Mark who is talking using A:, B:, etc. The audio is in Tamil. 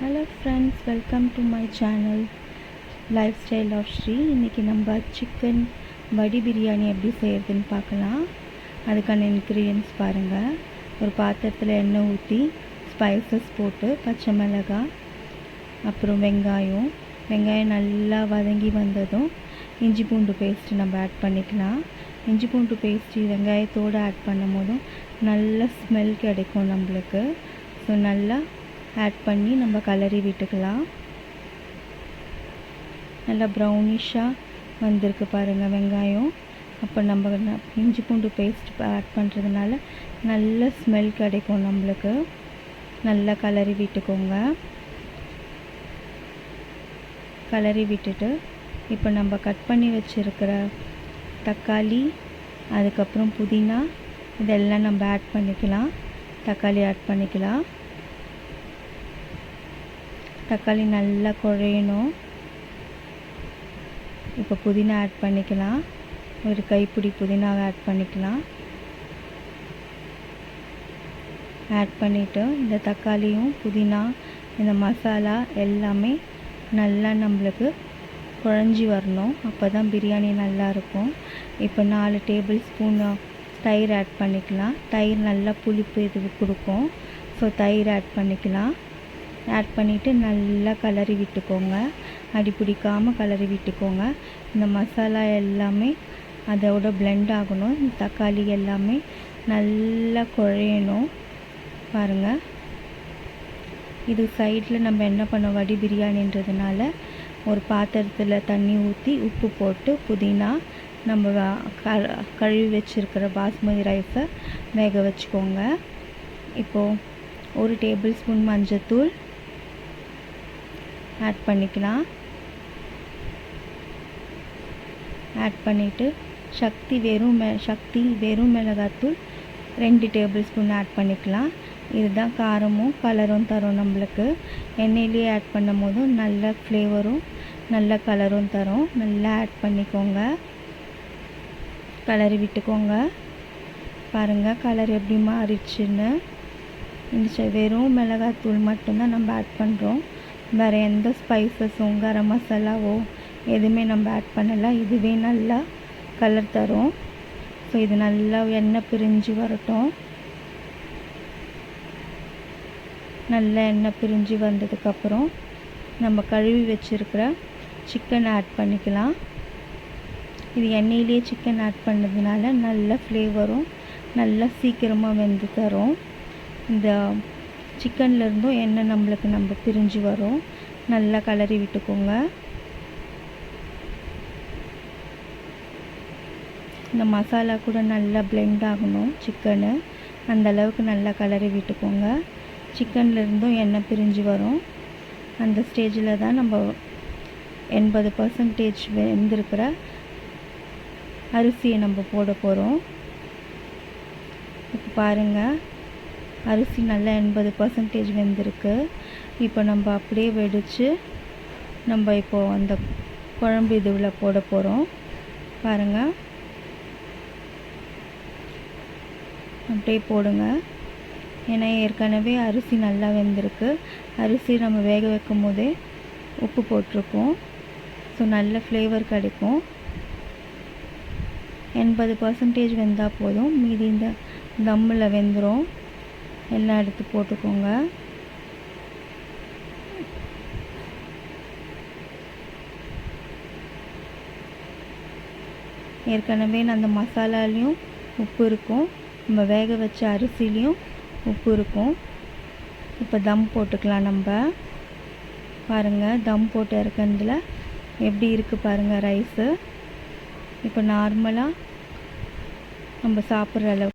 A: Hello friends welcome to my channel lifestyle of Sri இன்றைக்கி நம்ம சிக்கன் வடி பிரியாணி எப்படி செய்கிறதுன்னு பார்க்கலாம். அதுக்கான இன்க்ரீடியன்ஸ் பாருங்கள் ஒரு பாத்திரத்தில் எண்ணெய் ஊற்றி ஸ்பைசஸ் போட்டு பச்சை மிளகாய் அப்புறம் வெங்காயம். வெங்காயம் நல்லா வதங்கி வந்ததும் இஞ்சி பூண்டு பேஸ்ட்டு நம்ம ஆட் பண்ணிக்கலாம். இஞ்சி பூண்டு பேஸ்ட்டு வெங்காயத்தோடு ஆட் பண்ணும் போதும் நல்ல ஸ்மெல் கிடைக்கும் நம்மளுக்கு. ஸோ நல்லா ஆட் பண்ணி நம்ம கலரி விட்டுக்கலாம். நல்லா ப்ரௌனிஷாக வந்திருக்கு பாருங்கள் வெங்காயம். அப்போ நம்ம இஞ்சி பூண்டு பேஸ்ட் ஆட் பண்ணுறதுனால நல்ல ஸ்மெல் கிடைக்கும் நம்மளுக்கு. நல்லா கலரி விட்டுக்கோங்க. கலரி விட்டுட்டு இப்போ நம்ம கட் பண்ணி வச்சுருக்கிற தக்காளி அதுக்கப்புறம் புதினா இதெல்லாம் நம்ம ஆட் பண்ணிக்கலாம். தக்காளி ஆட் பண்ணிக்கலாம். தக்காளி நல்லா குழையணும். இப்போ புதினா ஆட் பண்ணிக்கலாம். ஒரு கைப்பிடி புதினாவை ஆட் பண்ணிக்கலாம். ஆட் பண்ணிவிட்டு இந்த தக்காளியும் புதினா இந்த மசாலா எல்லாமே நல்லா நம்மளுக்கு குழஞ்சி வரணும். அப்போ தான் பிரியாணி நல்லாயிருக்கும் இப்போ நாலு டேபிள் ஸ்பூன் தயிர் ஆட் பண்ணிக்கலாம். தயிர் நல்லா புளிப்பு இது கொடுக்கும். ஸோ தயிர் ஆட் பண்ணிக்கலாம். ஆட் பண்ணிவிட்டு நல்லா கலரி விட்டுக்கோங்க. அடி பிடிக்காமல் கலரி விட்டுக்கோங்க. இந்த மசாலா எல்லாமே அதோட பிளெண்ட் ஆகணும். இந்த தக்காளி எல்லாமே நல்லா குழையணும். பாருங்கள் இது சைடில் நம்ம என்ன பண்ணோம்? வடி பிரியாணின்றதுனால ஒரு பாத்திரத்தில் தண்ணி ஊற்றி உப்பு போட்டு புதினா நம்ம க- கழுவி வச்சுருக்கிற பாஸ்மதி ரைஸை வேக வச்சுக்கோங்க. இப்போது ஒரு டேபிள் ஸ்பூன் மஞ்சத்தூள் ஆட் பண்ணிக்கலாம். ஆட் பண்ணிவிட்டு சக்தி வெறும் மெ சக்தி வெறும் மிளகாத்தூள் ரெண்டு டேபிள் ஸ்பூன் ஆட் பண்ணிக்கலாம். இதுதான் காரமும் கலரும் தரும் நம்மளுக்கு. எண்ணெயிலேயே ஆட் பண்ணும் போதும் நல்ல ஃப்ளேவரும் நல்ல கலரும் தரும். நல்லா ஆட் பண்ணிக்கோங்க. கலரி விட்டுக்கோங்க. பாருங்கள் கலர் எப்படி மாறிடுச்சுன்னு. இந்த வெறும் மிளகாத்தூள் மட்டும்தான் நம்ம ஆட் பண்ணுறோம் வேறு எந்த ஸ்பைசஸும் கரம் மசாலாவோ எதுவுமே நம்ம ஆட் பண்ணலை. இதுவே நல்லா கலர் தரும். ஸோ இது நல்லா எண்ணெய் பிரிஞ்சு வரட்டும். நல்ல எண்ணெய் பிரிஞ்சு வந்ததுக்கப்புறம் நம்ம கழுவி வச்சுருக்கிற சிக்கன் ஆட் பண்ணிக்கலாம். இது எண்ணெயிலேயே சிக்கன் ஆட் பண்ணதுனால நல்ல ஃப்ளேவரும் நல்லா சீக்கிரமாக வெந்து தரும். இந்த சிக்கன்லேருந்தும் எண்ணெய் நம்மளுக்கு நம்ம பிரிஞ்சு வரும். நல்லா கலரி விட்டுக்கோங்க. இந்த மசாலா கூட நல்லா பிளெண்ட் ஆகணும் சிக்கனு. அந்த அளவுக்கு நல்லா கலரி விட்டுக்கோங்க. சிக்கன்லேருந்தும் எண்ணெய் பிரிஞ்சு வரும். அந்த ஸ்டேஜில் தான் நம்ம எண்பது பர்சன்டேஜ் வெந்திருக்கிற அரிசியை நம்ம போட போகிறோம் இப்போ பாருங்கள் அரிசி நல்லா எண்பது பர்சன்டேஜ் வெந்திருக்கு. இப்போ நம்ம அப்படியே வெடித்து நம்ம இப்போ அந்த குழம்பு இதுவில் போட போகிறோம் பாருங்கள் அப்படியே போடுங்க. ஏன்னா ஏற்கனவே அரிசி நல்லா வெந்திருக்கு. அரிசி நம்ம வேக வைக்கும் போதே உப்பு போட்டிருக்கோம் ஸோ நல்ல ஃப்ளேவர் கிடைக்கும். எண்பது பர்சன்டேஜ் வெந்தால் போதும். மீதி இந்த தம்மில் வெந்துடும் எல்லாம் எடுத்து போட்டுக்கோங்க. ஏற்கனவே நான் அந்த மசாலாலையும் உப்பு இருக்கும். நம்ம வேக வச்ச அரிசிலையும் உப்பு இருக்கும். இப்போ தம் போட்டுக்கலாம் நம்ம. பாருங்கள் தம் போட்டு இறக்குனதுல எப்படி இருக்குது பாருங்கள் ரைஸு. இப்போ நார்மலாக நம்ம சாப்பிட்ற அளவு